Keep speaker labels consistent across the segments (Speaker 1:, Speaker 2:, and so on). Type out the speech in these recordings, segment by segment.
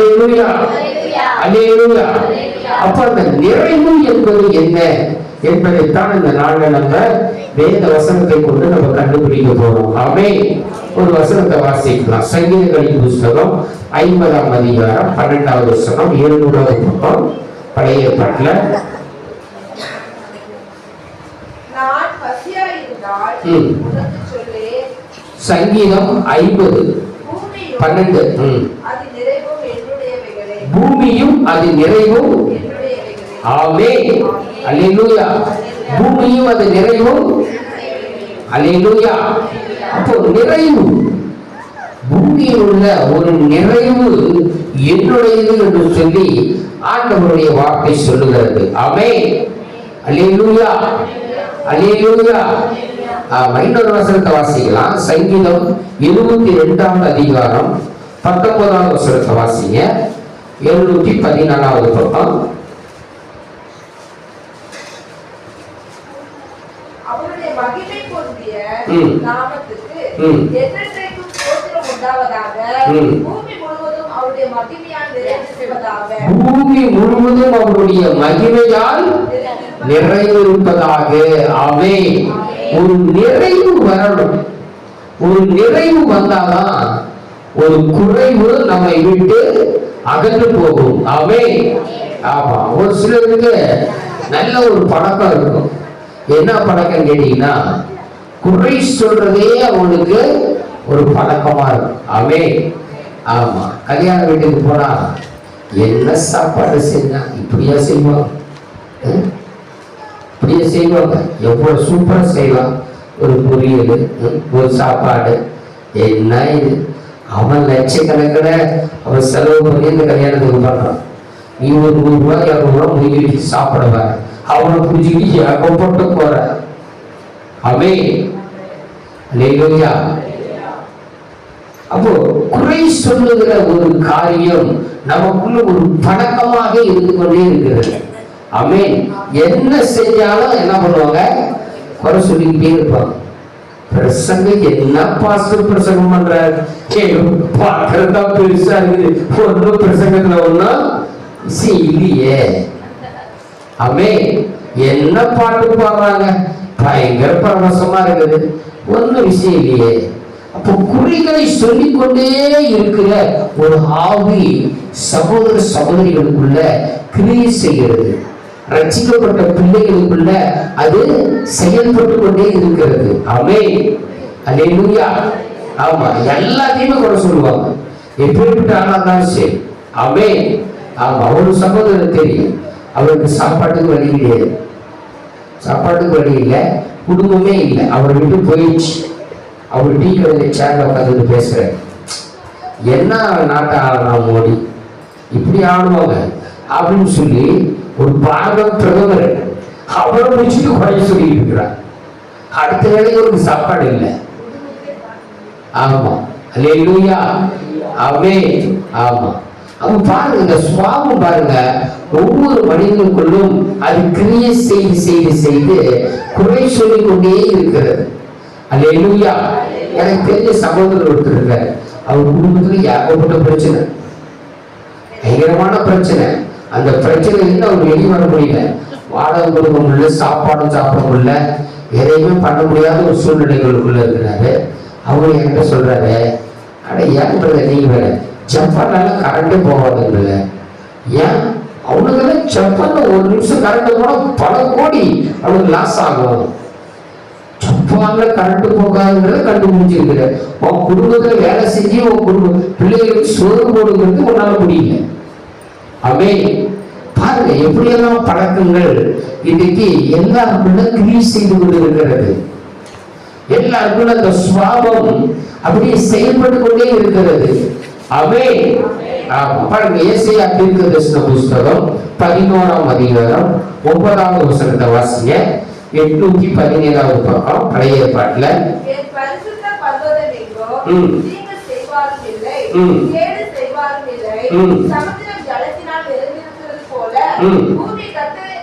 Speaker 1: alleluia alleluia அப்ப அந்த நிறைவு என்பது என்ன என்பதைத்தான் இந்த நாள்ல நம்ம வேத வசனத்தை கொண்டு நம்ம கண்டுபிடிக்க போறோம் ஆமே ஒரு வசனத்தை வாசிக்கலாம் சங்கீதங்களின் புஸ்தகம் ஐம்பதாம் அதிகாரம் பன்னெண்டாவது வசனம் எழுநூறாவது பக்கம் பழைய பாட்டுல சங்கீதம் ஐம்பது பன்னெண்டு ம் பூமியும் அது நிறைவும் ஆமே அலிலூயா பூமியும் அது நிறைவும் அலிலூயா அப்போ நிறைவு பூமியில் உள்ள ஒரு நிறைவு என்னுடையது என்று சொல்லி ஆண்டவருடைய வார்த்தை சொல்லுகிறது ஆமே அலிலூயா அலிலூயா இன்னொரு வசனத்தை வாசிக்கலாம் சங்கீதம் இருபத்தி ரெண்டாம் அதிகாரம் பத்தொன்பதாம் வசனத்தை வாசிங்க எழுநூத்தி பதினாலாவது பக்கம்
Speaker 2: பூமி முழுவதும்
Speaker 1: அவருடைய மகிமையால் நிறைந்திருப்பதாக அவை ஒரு நிறைவு வரணும் ஒரு நிறைவு வந்தாதான் ஒரு குறைவு நம்மை விட்டு அகன்று போகும் அவை ஆமா ஒரு சிலருக்கு நல்ல ஒரு பழக்கம் இருக்கும் என்ன பழக்கம் கேட்டீங்கன்னா குறை சொல்றதே அவனுக்கு ஒரு பழக்கமா இருக்கும் அவை ஆமா கல்யாண வீட்டுக்கு போனா என்ன சாப்பாடு செஞ்சா இப்படியா செய்வாங்க இப்படியே செய்வாங்க எவ்வளவு சூப்பரா செய்வான் ஒரு பொரியல் ஒரு சாப்பாடு என்ன இது அவன் லட்சக்கணக்கில் அவன் செலவு பண்ணி இந்த கல்யாணத்துக்கு பண்ணுறான் நீ ஒரு நூறுரூவா இரநூறுவா முடிஞ்சு வச்சு சாப்பிடுவ அவனை புரிஞ்சுக்கிட்டு ஏகப்பட்டு போற அவே இல்லையா அப்போ குறை சொல்லுகிற ஒரு காரியம் நமக்குள்ள ஒரு பழக்கமாக இருந்து கொண்டே இருக்கிறது அமேன் என்ன செஞ்சாலும் என்ன பண்ணுவாங்க குறை சொல்லிக்கிட்டே இருப்பாங்க பிரசங்க என்ன பிரசங்கம் பண்றாரு பெருசா இருக்குது இல்லையே என்ன பாட்டு பாடுறாங்க பயங்கர பரவசமா விஷயம் இல்லையே அப்போ குறிகளை சொல்லிக்கொண்டே இருக்கிற ஒரு ஆவி சகோதர சகோதரிகளுக்குள்ள கிரியை செய்கிறது ரச்சிக்கப்பட்ட பிள்ளைகளுக்குள்ள அது செயல்பட்டு கொண்டே இருக்கிறது அமே அலேலுயா ஆமா எல்லாத்தையுமே குறை சொல்லுவாங்க எப்பேற்பட்ட ஆளாந்தாலும் சரி அமே ஆமா ஒரு சகோதரர் தெரியும் அவருக்கு சாப்பாட்டுக்கு வழி கிடையாது சாப்பாட்டுக்கு வழி இல்லை குடும்பமே இல்லை அவரை விட்டு போயிடுச்சு அவர் டீ கடையில் சேர்ல உட்காந்து பேசுறாரு என்ன நாட்டை ஆளலாம் மோடி இப்படி ஆடுவாங்க அப்படின்னு சொல்லி ஒரு பாகம் திறந்து அவ்வளவு வச்சுட்டு குறைய சொல்லி இருக்கிறார் அடுத்த வேலைக்கு ஒரு சாப்பாடு இல்லை ஆமா அல்லையா அவே ஆமா அவன் பாருங்க இந்த சுவாபம் பாருங்க ஒவ்வொரு மனிதனுக்குள்ளும் அது கிரிய செய்து செய்து செய்து குறை சொல்லி கொண்டே இருக்கிறது அல்லையா எனக்கு தெரிஞ்ச சகோதரர் ஒருத்தர் இருக்கார் அவர் குடும்பத்துல ஏகப்பட்ட பிரச்சனை பயங்கரமான பிரச்சனை அந்த பிரச்சனையிலிருந்து அவங்க வெளியே வர முடியல வாடகை கொடுக்க முடியல சாப்பாடும் சாப்பிட முடியல எதையுமே பண்ண முடியாத ஒரு சூழ்நிலைகளுக்குள்ள இருக்கிறாரு அவரு என்கிட்ட சொல்றாரு அட ஏன் பிரதர் நீங்க வேற ஜப்பானால கரண்ட்டு போகாதுங்கள ஏன் அவனுக்கு ஜப்பான்ல ஒரு நிமிஷம் கரண்ட் போனால் பல கோடி அவனுக்கு லாஸ் ஆகும் ஜப்பான்ல கரண்ட் போகாதுங்கிறத கண்டுபிடிச்சிருக்கிற உன் குடும்பத்துல வேலை செஞ்சு உன் குடும்ப பிள்ளைகளுக்கு சோறு போடுங்கிறது உன்னால முடியல அவை பாருங்க எப்படியெல்லாம் பழக்கங்கள் இன்னைக்கு எல்லாருக்குள்ள கிரீஸ் செய்து கொண்டு இருக்கிறது எல்லாருக்குள்ள அந்த சுவாபம் அப்படியே செயல்பட்டு கொண்டே இருக்கிறது அவே பாருங்க ஏசையா தீர்க்கதரிசன புஸ்தகம் பதினோராம் அதிகாரம் ஒன்பதாவது வசனத்தை வாசிங்க எட்நூத்தி பதினேழாவது பக்கம் பழைய
Speaker 2: பாட்டுல ம் ம் ம் பூமி கத்தரை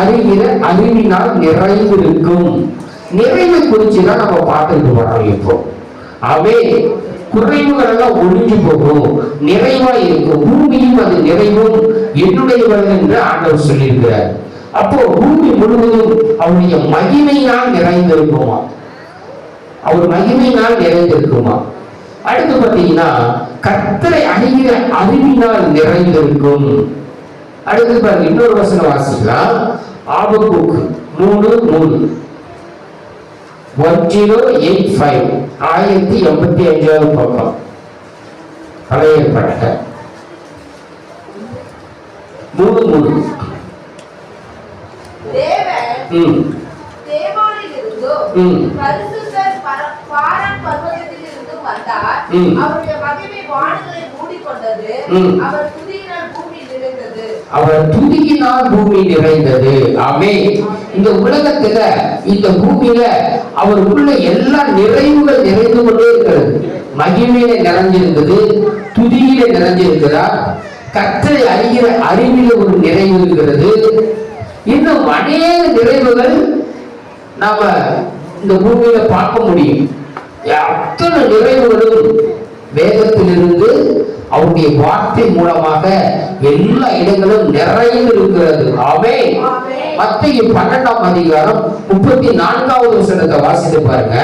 Speaker 1: அறிகிற அறிவினால் நிறைந்திருக்கும் நிறைவு குறிச்சு தான் நம்ம பார்த்துட்டு வரோம் இப்போ அவே குறைவுகள் எல்லாம் ஒழிஞ்சு போகும் நிறைவா இருக்கும் பூமியும் அது நிறைவும் என்னுடையவள் என்று ஆண்டவர் சொல்லியிருக்கிறார் அப்போ பூமி முழுவதும் அவருடைய மகிமையால் நிறைந்திருக்குமா அவர் மகிமையினால் நிறைந்திருக்குமா அடுத்து பார்த்தீங்கன்னா கர்த்தரை அணுகிற அறிவினால் நிறைந்திருக்கும் அடுத்து பாருங்க இன்னொரு வசனம் வாசிக்கலாம் ஆபக்கூக் மூணு மூணு ஒன் ஜீரோ எயிட் ஃபைவ் ஆயிரத்தி எண்பத்தி அஞ்சாவது பக்கம் பழைய பட்ட மூணு மூணு
Speaker 2: ம் ம் அவர் துதியினால் பூமி நிறைந்தது
Speaker 1: அவர் துதியினால் பூமி நிறைந்தது ஆமே இந்த உலகத்துல இந்த பூமியில அவர் உள்ள எல்லா நிறைவுகள் நிறைந்து கொண்டே இருக்கிறது மகிமையில நிறைஞ்சிருந்தது துதியில நிறைஞ்சிருக்கிறார் கற்றை அறிகிற அறிவில ஒரு நிறைவு இருக்கிறது இன்னும் அநேக நிறைவுகள் நாம இந்த பூமியில பார்க்க முடியும் அத்தனை நிறைவுகளும் இருந்து அவருடைய வார்த்தை மூலமாக எல்லா இடங்களும் நிறைந்து இருக்கிறது அவே மத்திய பன்னெண்டாம் அதிகாரம் முப்பத்தி நான்காவது வசனத்தை வாசித்து பாருங்க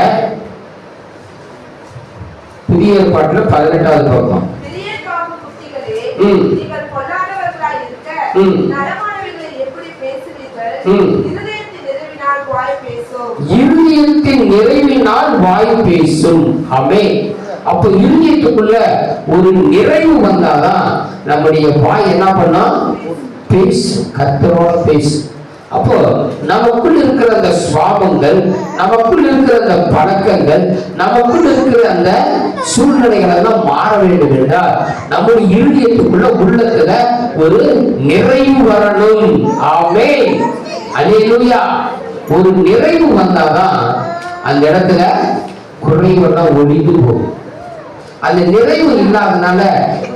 Speaker 1: புதிய ஏற்பாட்டுல பதினெட்டாவது
Speaker 2: பக்கம் ம் ம்
Speaker 1: இருதயத்தின் நிறைவினால் வாய் பேசும் அமே அப்போ இருதயத்துக்குள்ள ஒரு நிறைவு வந்தாதான் நம்முடைய வாய் என்ன பண்ணா பேசு கத்தரோட பேசு அப்போ நமக்குள் இருக்கிற அந்த சுவாபங்கள் நமக்குள் இருக்கிற அந்த பழக்கங்கள் நமக்குள் இருக்கிற அந்த சூழ்நிலைகள் எல்லாம் மாற வேண்டும் என்றால் நம்முடைய இருதயத்துக்குள்ள உள்ளத்துல ஒரு நிறைவு வரணும் ஆமே அலையலுயா ஒரு நிறைவு வந்தாதான் அந்த இடத்துல குறைவெல்லாம் ஒழிந்து போகும் அந்த நிறைவு இல்லாதனால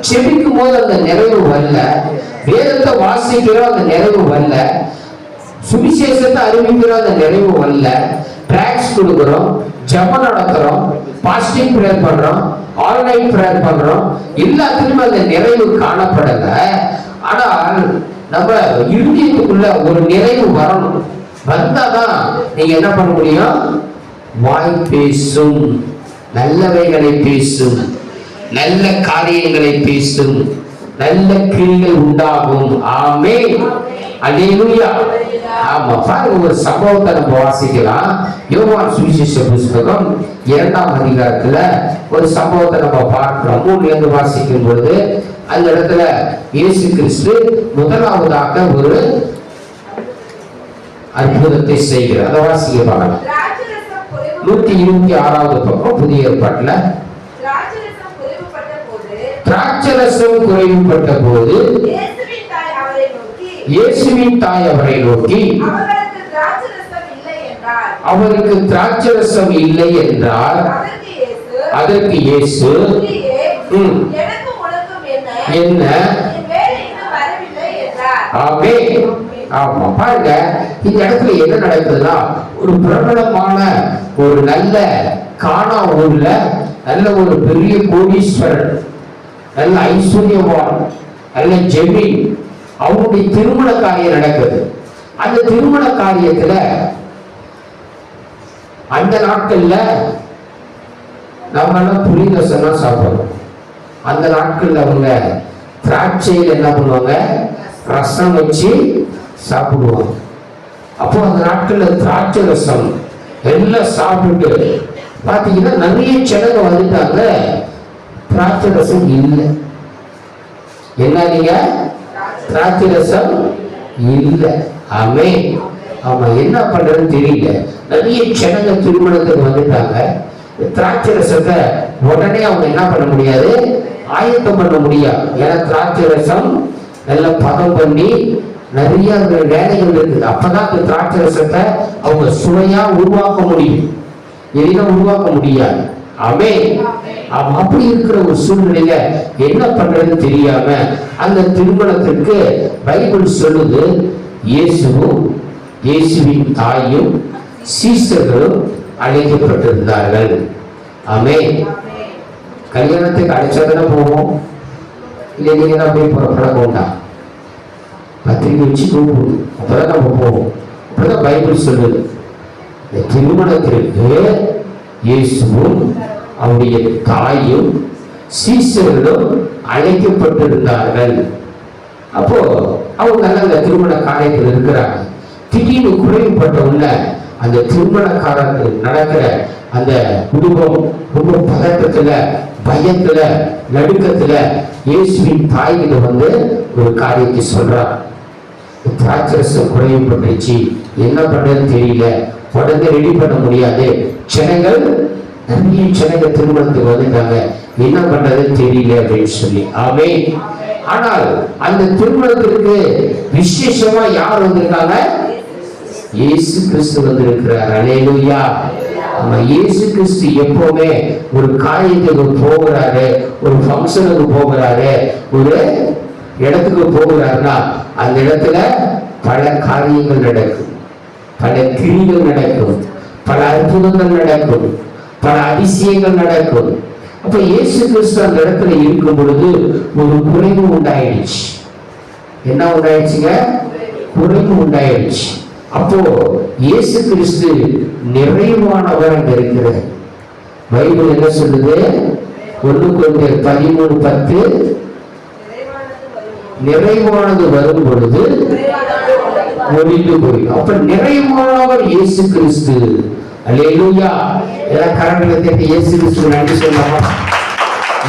Speaker 1: செபிக்கும் போது அந்த நிறைவு வரல வேதத்தை வாசிக்கிறோம் அந்த நிறைவு வரல சுவிசேஷத்தை அறிவிக்கிறோம் அந்த நிறைவு வரல டிராக்ஸ் கொடுக்குறோம் ஜப நடத்துறோம் பாசிட்டிவ் ப்ரேயர் பண்றோம் ஆன்லைன் ப்ரேயர் பண்றோம் எல்லாத்துலயுமே அந்த நிறைவு காணப்படல ஆனால் நம்ம இருதயத்துக்குள்ள ஒரு நிறைவு வரணும் வந்தாதான் நீங்க என்ன பண்ண முடியும் வாய் பேசும் நல்லவைகளை பேசும் நல்ல காரியங்களை பேசும் நல்ல கிரிகள் உண்டாகும் ஆமே அலேலுயா ஆமா பாருங்க ஒரு சம்பவத்தை நம்ம வாசிக்கலாம் யோவான் சுவிசேஷ புஸ்தகம் இரண்டாம் அதிகாரத்துல ஒரு சம்பவத்தை நம்ம பார்க்கிறோம் மூணு என்று வாசிக்கும் பொழுது அந்த இடத்துல இயேசு கிறிஸ்து முதலாவதாக ஒரு அற்புதத்தை செய்கிறார் அதை வாசிக்க பாருங்க நூத்தி இருபத்தி ஆறாவது பக்கம் புதிய ஏற்பாட்டுல திராட்சரசம் குறைவுபட்ட போது இயேசுவின் தாய் அவரை நோக்கி அவருக்கு திராட்சரசம் இல்லை என்றால்
Speaker 2: அதற்கு இயேசு
Speaker 1: என்ன ஆமே ஆமா பாருங்க இந்த இடத்துல என்ன நடக்குதுன்னா ஒரு பிரபலமான ஒரு நல்ல காணா ஊர்ல நல்ல ஒரு பெரிய கோடீஸ்வரர் நல்ல ஐஸ்வர்யவான் நல்ல ஜெமீன் அவருடைய திருமண காரியம் நடக்குது அந்த திருமண காரியத்துல அந்த நாட்கள்ல நம்மளாம் புரித சொன்னா சாப்பிடுறோம் அந்த நாட்கள்ல அவங்க திராட்சையில் என்ன பண்ணுவாங்க ரசம் வச்சு சாப்பிடுவாங்க அப்போ அந்த நாட்களில் திராட்சை ரசம் எல்லாம் சாப்பிட்டு பாத்தீங்கன்னா நிறைய ஜனங்க வந்துட்டாங்க திராட்சை ரசம் இல்லை என்ன நீங்க திராட்சை ரசம் இல்லை ஆமே ஆமா என்ன பண்றதுன்னு தெரியல நிறைய ஜனங்க திருமணத்துக்கு வந்துட்டாங்க திராட்சை ரசத்தை உடனே அவங்க என்ன பண்ண முடியாது ஆயத்தம் பண்ண முடியாது ஏன்னா திராட்சை ரசம் நல்லா பதம் பண்ணி நிறைய வேலைகள் இருக்குது அப்பதான் இந்த திராட்சை ரசத்தை அவங்க சுவையா உருவாக்க முடியும் எளிதாக உருவாக்க முடியாது அவே அப்படி இருக்கிற ஒரு சூழ்நிலையில என்ன பண்றது தெரியாம அந்த திருமணத்திற்கு பைபிள் சொல்லுது இயேசுவும் இயேசுவின் தாயும் சீசர்களும் அழைக்கப்பட்டிருந்தார்கள் ஆமே கல்யாணத்துக்கு அழைச்சா தானே போவோம் இல்லைன்னா போய் புறப்பட வேண்டாம் அது திரும்பி வச்சு போகுது அப்பதான் நம்ம போவோம் அப்போதான் பைபிள் சொல்றது இந்த திருமணத்திற்கு இயேசுவும் அவருடைய தாயும் சீசர்களும் அழைக்கப்பட்டிருந்தார்கள் அப்போ அவங்க அந்த திருமண காரியத்தில் இருக்கிறாங்க திடீர்னு குறைவுபட்ட உள்ள அந்த திருமணக்காரர்கள் நடக்கிற அந்த குடும்பம் ரொம்ப பதட்டத்துல பயத்துல நடுக்கத்துல இயேசுவின் தாய்கிட்ட வந்து ஒரு காரியத்தை சொல்றாங்க ப்ராக்ரஸ் குறையும் போயிடுச்சு என்ன பண்றதுன்னு தெரியல உடனே ரெடி பண்ண முடியாது ஜனங்கள் நிறைய ஜனங்க திருமணத்துக்கு வந்துட்டாங்க என்ன பண்றதுன்னு தெரியல அப்படின்னு சொல்லி ஆமே ஆனால் அந்த திருமணத்திற்கு விசேஷமா யார் வந்திருக்காங்க இயேசு கிறிஸ்து வந்திருக்கிறார் அலேலுயா நம்ம இயேசு கிறிஸ்து எப்பவுமே ஒரு காரியத்துக்கு போகிறாரு ஒரு ஃபங்க்ஷனுக்கு போகிறாரு ஒரு இடத்துக்கு போகிறாருன்னா அந்த இடத்துல பல காரியங்கள் நடக்கும் பல கிரிகள் நடக்கும் பல அற்புதங்கள் நடக்கும் பல அதிசயங்கள் நடக்கும் அப்ப இயேசு கிறிஸ்து அந்த இடத்துல இருக்கும் பொழுது ஒரு குறைவு உண்டாயிடுச்சு என்ன உண்டாயிடுச்சுங்க குறைவு உண்டாயிடுச்சு அப்போ இயேசு கிறிஸ்து நிறைவானவர் அங்க இருக்கிறார் பைபிள் என்ன சொல்லுது ஒன்று கொஞ்சம் பதிமூணு பத்து நிறைவானது வரும் பொழுது முடிந்து போயிடும் அப்ப நிறைவானவர் இயேசு கிறிஸ்து அலேலூயா எல்லாம் கரங்களை தேர்க்க இயேசு கிறிஸ்து நன்றி சொல்லலாமா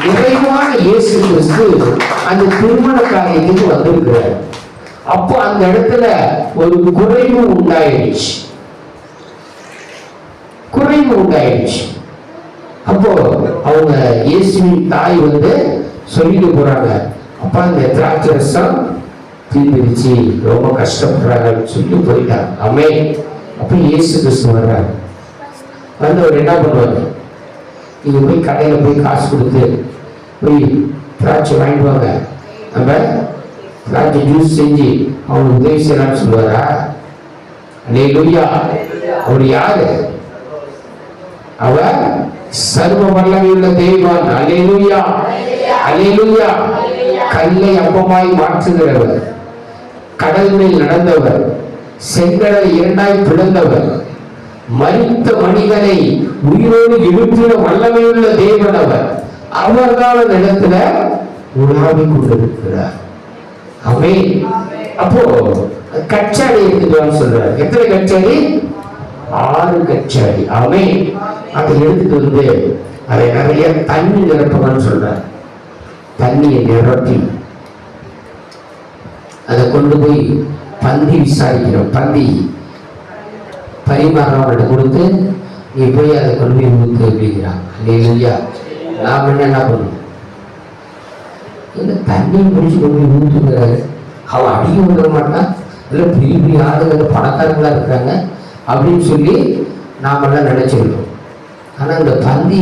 Speaker 1: நிறைவான இயேசு கிறிஸ்து அந்த திருமண காரியத்துக்கு வந்திருக்கிறார் அப்போ அந்த இடத்துல ஒரு குறைவு உண்டாயிடுச்சு குறைவு உண்டாயிடுச்சு அப்போ அவங்க இயேசுவின் தாய் வந்து சொல்லிட்டு போறாங்க அப்பா மெத்ராஜ் வருஷம் தீபிரிச்சு ரொம்ப கஷ்டப்படுறாங்கன்னு சொல்லி போயிட்டாங்க அமே அப்போ இயேசு கிருஷ்ணன் வர்றாரு வந்து அவர் என்ன பண்ணுவார் நீங்கள் போய் கடையில் போய் காசு கொடுத்து போய் திராட்சை வாங்கிட்டு வாங்க நம்ம திராட்சை ஜூஸ் செஞ்சு அவங்க உதவி செய்யலாம்னு சொல்லுவாரா அடே லுய்யா அவர் யாரு அவர் சர்வ வல்லமையுள்ள தெய்வான் அலே லுய்யா அலே லுய்யா கல்லை அப்பமாய் மாற்றுகிறவர் கடல் மேல் நடந்தவர் செங்கடல் இரண்டாய் பிளந்தவர் மறித்த மனிதனை உயிரோடு எழுப்பிட வல்லமையுள்ள அவர் அவர்தான் அந்த இடத்துல உலாவி கொண்டிருக்கிறார் அவை அப்போ கச்சாடி எடுத்துக்கலாம் சொல்றாரு எத்தனை கச்சாடி ஆறு கச்சாடி அவை அதை எடுத்துட்டு வந்து அதை நிறைய தண்ணி நிரப்பலாம்னு சொல்றாரு தண்ணியை நிரப்பி அதை கொண்டு போய் பந்தி விசாரிக்கிறோம் பந்தி பரிமாறவங்கள்ட்ட கொடுத்து நீ போய் அதை கொண்டு போய் ஊத்து அப்படிங்கிறான் இல்லையா நாம் என்ன பண்ணுவோம் இல்லை தண்ணியை பிடிச்சி கொண்டு போய் ஊற்றுங்கிறாரு அவன் அடிக்க விட மாட்டான் இல்லை பெரிய பெரிய ஆளுங்க பணக்காரங்களா இருக்கிறாங்க அப்படின்னு சொல்லி நாமெல்லாம் நினைச்சிருக்கோம் ஆனால் இந்த பந்தி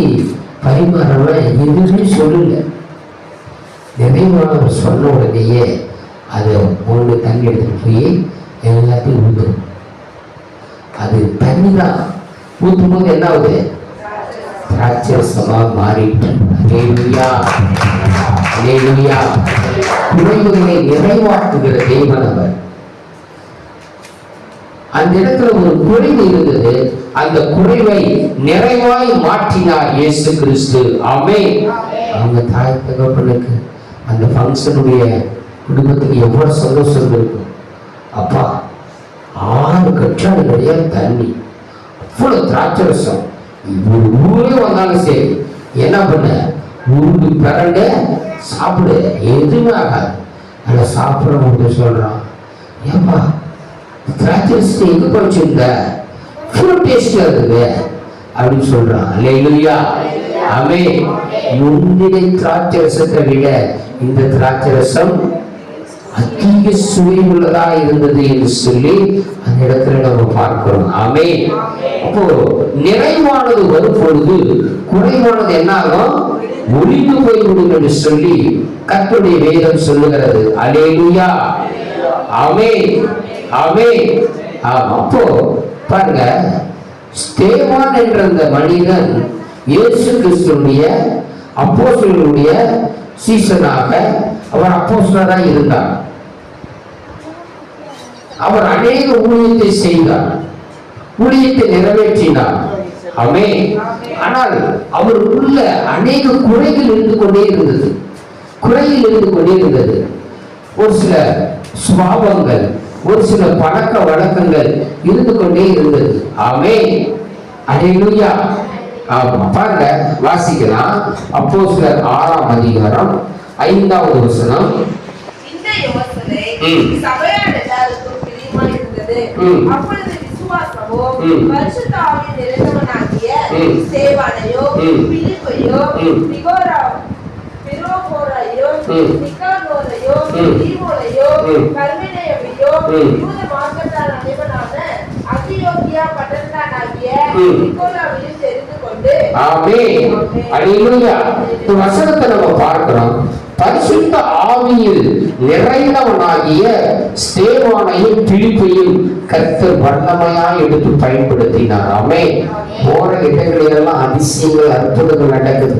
Speaker 1: பரிமாறவன் எதுவுமே சொல்லலை நிறைவாளர் சொன்ன உடனேயே அதை ஒன்று தண்ணி எடுத்துட்டு போய் எல்லாத்தையும் ஊற்றும் அது தண்ணி தான் ஊற்றும் போது என்ன ஆகுது திராட்சரசமாக மாறிட்டு குறைவுகளை நிறைவாற்றுகிற தெய்வன் அவர் அந்த இடத்துல ஒரு குறைவு இருந்தது அந்த குறைவை நிறைவாய் மாற்றினார் இயேசு கிறிஸ்து அவை அவங்க தாய் தகப்பனுக்கு அந்த ஃபங்க்ஷனுடைய குடும்பத்துக்கு எவ்வளோ சந்தோஷம் இருக்கும் அப்பா ஆறு கற்றாடு நிறைய தண்ணி அவ்வளோ திராட்சரசம் இவ்வளவு ஊரே வந்தாலும் சரி என்ன பண்ண ஊருக்கு பிறண்ட சாப்பிடு எதுவுமே ஆகாது அதை சாப்பிட முடியும் சொல்கிறான் ஏப்பா திராட்சரசத்தை எங்கே படிச்சிருந்த ஃபுல் டேஸ்டாக இருக்குது அப்படின்னு சொல்கிறான் இல்லையா அமே திராட்சை திராட்சரசத்தை விட இந்த திராட்சரசம் ரசம் அதிக சுவை உள்ளதா இருந்தது என்று சொல்லி அந்த இடத்துல நம்ம பார்க்கிறோம் ஆமே அப்போ நிறைவானது வரும் பொழுது குறைவானது என்ன ஆகும் ஒழிந்து போய்விடும் என்று சொல்லி கத்துடைய வேதம் சொல்லுகிறது அலேலுயா அமே அமே அப்போ பாருங்க ஸ்தேவான் என்ற அந்த மனிதன் இயேசு கிறிஸ்துடைய அப்போ சொல்லுடைய சீசனாக அவர் அப்போஸ்டராக இருந்தார் அவர் அநேக ஊழியத்தை செய்தார் ஊழியத்தை நிறைவேற்றினார் அமே ஆனால் அவர் உள்ள அநேக குறைகள் இருந்து கொண்டே இருந்தது குறையில் இருந்து கொண்டே இருந்தது ஒரு சில சுபாவங்கள் ஒரு சில பழக்க வழக்கங்கள் இருந்து கொண்டே இருந்தது ஆமே அடையா பாருங்க வாசிக்கலாம் அப்போ சிலர் ஆறாம் அதிகாரம் ஐந்தாவது வசனம்
Speaker 2: அப்பொழுது விசுவாசமோ பரிசுத்த ஆவியின் நிறைந்தவனாகிய சேவானையோ பிலிப்பையோ பிகோரா பிரோகோரையோ நிக்காகோரையோ
Speaker 1: ஆமே அடிமையா வசனத்தை நம்ம பார்க்கிறோம் பரிசுத்த ஆவியில் நிறைந்தவனாகிய ஸ்தேவானையும் பிடிப்பையும் கத்து வல்லமையா எடுத்து பயன்படுத்தினார் ஆமே போற இடங்களிலெல்லாம் அதிசயங்கள் அற்புதங்கள் நடக்குது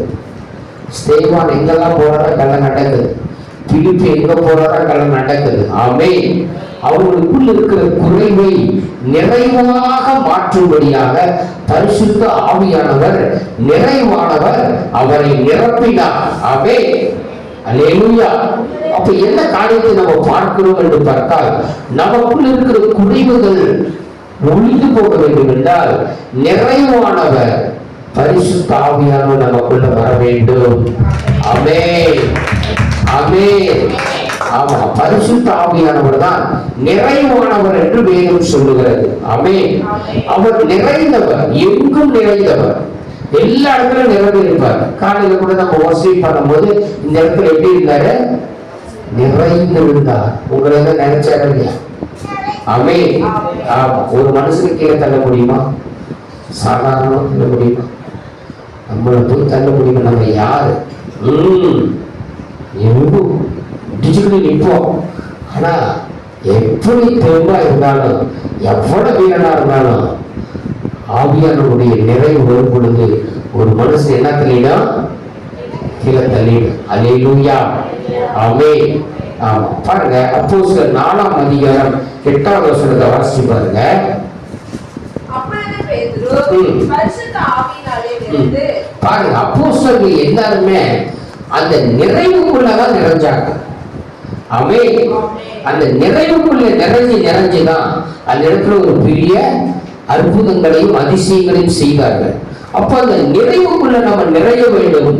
Speaker 1: ஸ்தேவான் எங்கெல்லாம் போறாரா கலை நடக்குது பிடிப்பு எங்க போறாரா கலை நடக்குது ஆமே அவர்களுக்குள் இருக்கிற குறைவை நிறைவாக மாற்றும்படியாக பரிசுத்த ஆவியானவர் நிறைவானவர் அவரை நிரப்பினார் அவே அலேலுயா அப்ப என்ன காரியத்தை நம்ம பார்க்கிறோம் என்று பார்த்தால் நமக்குள் இருக்கிற குறைவுகள் ஒழிந்து போக வேண்டும் என்றால் நிறைவானவர் பரிசு தாவியானவர் நமக்குள்ள வர வேண்டும் அமே அமே ஆமா பரிசுத்த ஆவியானவர் தான் நிறைவானவர் என்று வேதம் சொல்லுகிறது அமே அவர் நிறைந்தவர் எங்கும் நிறைந்தவர் எல்லா இடத்துலயும் நிரம்பி இருப்பார் காலையில கூட நம்ம ஒர்ஷிப் பண்ணும்போது இந்த இடத்துல எப்படி இருந்தாரு நிறைந்து இருந்தார் உங்களை எதாவது நினைச்சாரு இல்லையா அமே ஒரு மனுஷன் கீழே தள்ள முடியுமா சாதாரணமா தள்ள முடியுமா நம்மளை போய் தள்ள முடியுமா நம்ம யாரு எங்கும் டிஜிட்டலி நிற்போம் ஆனால் எப்படி தெளிவாக இருந்தாலும் எவ்வளோ வீரனாக இருந்தாலும் ஆவியானவருடைய நிறைவு வரும் பொழுது ஒரு மனசு என்ன தள்ளிடும் கீழே தள்ளிடும் அலே லூயா அவே பாருங்க அப்போ சில நாலாம் அதிகாரம் எட்டாவது வருஷத்தை வாசிச்சு பாருங்க பாருங்க அப்போ எல்லாருமே அந்த நிறைவுக்குள்ளதான் நிறைஞ்சாங்க அமே அந்த நிறைவுக்குள்ளே நிறைஞ்சு நிறைஞ்சுதான் அந்த இடத்துல ஒரு பெரிய அற்புதங்களையும் அதிசயங்களையும் செய்தார்கள் அப்போ அந்த நிறைவுக்குள்ள நம்ம நிறைய வேண்டும்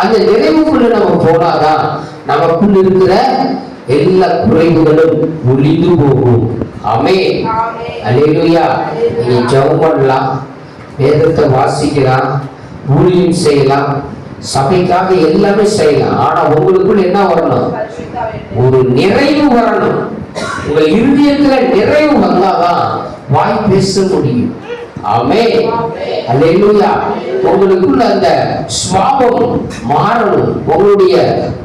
Speaker 1: அந்த நிறைவுக்குள்ள நம்ம போனாதான் நமக்குள் இருக்கிற எல்லா குறைவுகளும் ஒளிந்து போகும் அமே அலையிலுயா நீ ஜபம் பண்ணலாம் வேதத்தை வாசிக்கலாம் ஊழியம் செய்யலாம் சபைக்காக எல்லாமே செய்யலாம் ஆனா உங்களுக்குள் என்ன வரணும் ஒரு நிறைவு வரணும் உங்கள் இருதயத்துல நிறைவு வந்தாதான் வாய் பேச முடியும் ஆமே அல்லா உங்களுக்குள்ள அந்த சுவாபம் மாறணும் உங்களுடைய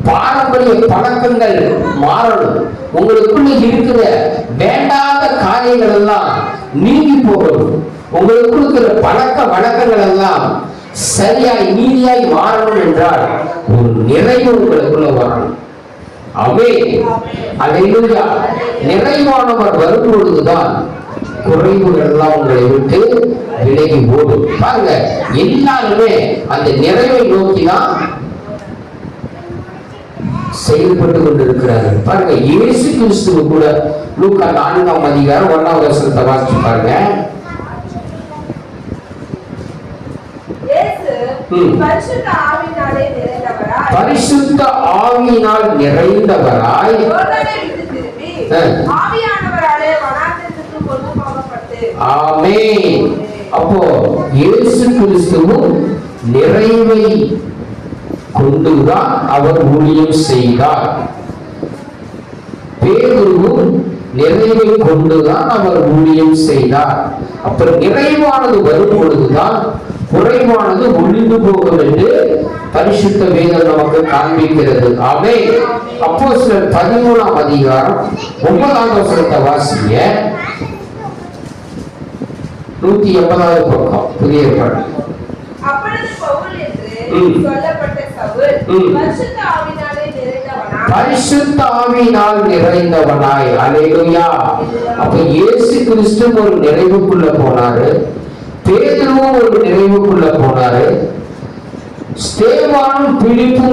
Speaker 1: பாரம்பரிய பழக்கங்கள் மாறணும் உங்களுக்குள்ள இருக்கிற வேண்டாத காரியங்கள் எல்லாம் நீங்கி போகணும் உங்களுக்கு இருக்கிற பழக்க வழக்கங்கள் எல்லாம் சரியாய் நீதியாய் மாறணும் என்றால் ஒரு நிறைவு உங்களுக்குள்ள வரணும் நிறைவானவர் வரும் பொழுதுதான் குறைவுகள் எல்லாம் உங்களை விட்டு விலகி ஓடும் பாருங்க எல்லாருமே அந்த நிறைவை நோக்கிதான் செயல்பட்டு கொண்டிருக்கிறார்கள் பாருங்க இயேசு கிறிஸ்துவ கூட லூக்கா நான்காம் அதிகாரம் ஒன்னாம் வருஷத்தை வாசிச்சு பாருங்க
Speaker 2: பரிசுத்த ஆவினாலே நிறைந்தவர் பரிசுத்த ஆவியினால் நிறைந்தவராய்
Speaker 1: ஆமே அப்போ இயேசு கிறிஸ்துவும் நிறைவை கொண்டுதான் அவர் ஊழியம் செய்தார் பேருவும் நிறைவை கொண்டுதான் அவர் ஊழியம் செய்தார் அப்புறம் நிறைவானது வரும் பொழுதுதான் குறைவானது ஒளிந்து போகும் என்று பரிசுத்த வேதம் நமக்கு காண்பிக்கிறது ஆமே அப்போ சில பதிமூணாம் அதிகாரம் ஒன்பதாம் வசனத்தை வாசிங்க நூத்தி எண்பதாவது பக்கம் புதிய பரிசுத்த ஆவியினால் நிறைந்தவனாய் அலையா அப்ப இயேசு கிறிஸ்து ஒரு நிறைவுக்குள்ள போனாரு பேதுருவும் ஒரு நிறைவுக்குள்ள போனாரு ஸ்தேவானும் பிடிப்பும்